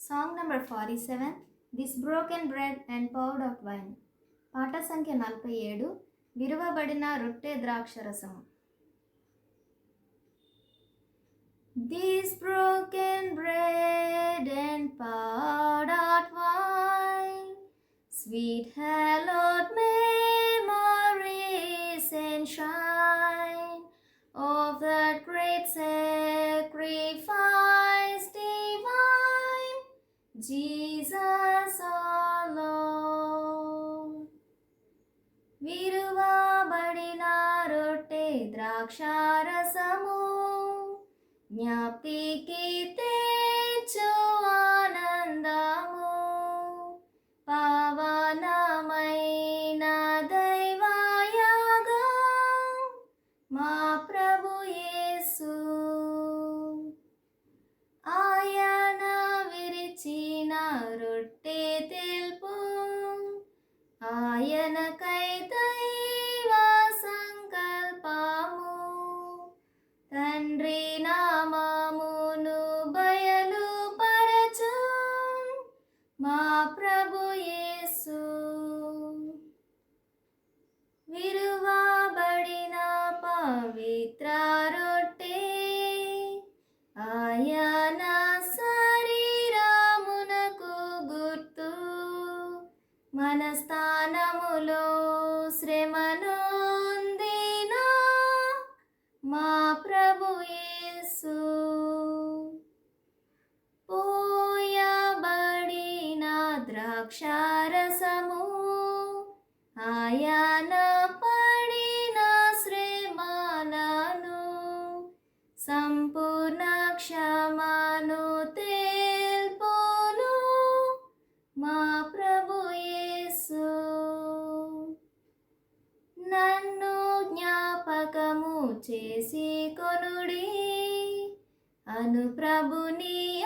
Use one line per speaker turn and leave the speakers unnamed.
Song number forty seven this broken bread and poured of wine. పాట సంఖ్య నలభై ఏడు విరువబడిన రొట్టె ద్రాక్షరసము this broken bread and poured of wine sweet హ్యా Jesus our Lord. విరువబడిన రొట్టె ద్రాక్షారసము జ్ఞాప్తికి విరువబడిన పవిత్ర రొట్టె ఆయన శరీరమునకు గుర్తు. మన స్థానములో శ్రమనొందిన మా ప్రభు యేసు. పోయబడిన ద్రాక్షారసము ఆయా చేసి కొనుడి. అను ప్రభుని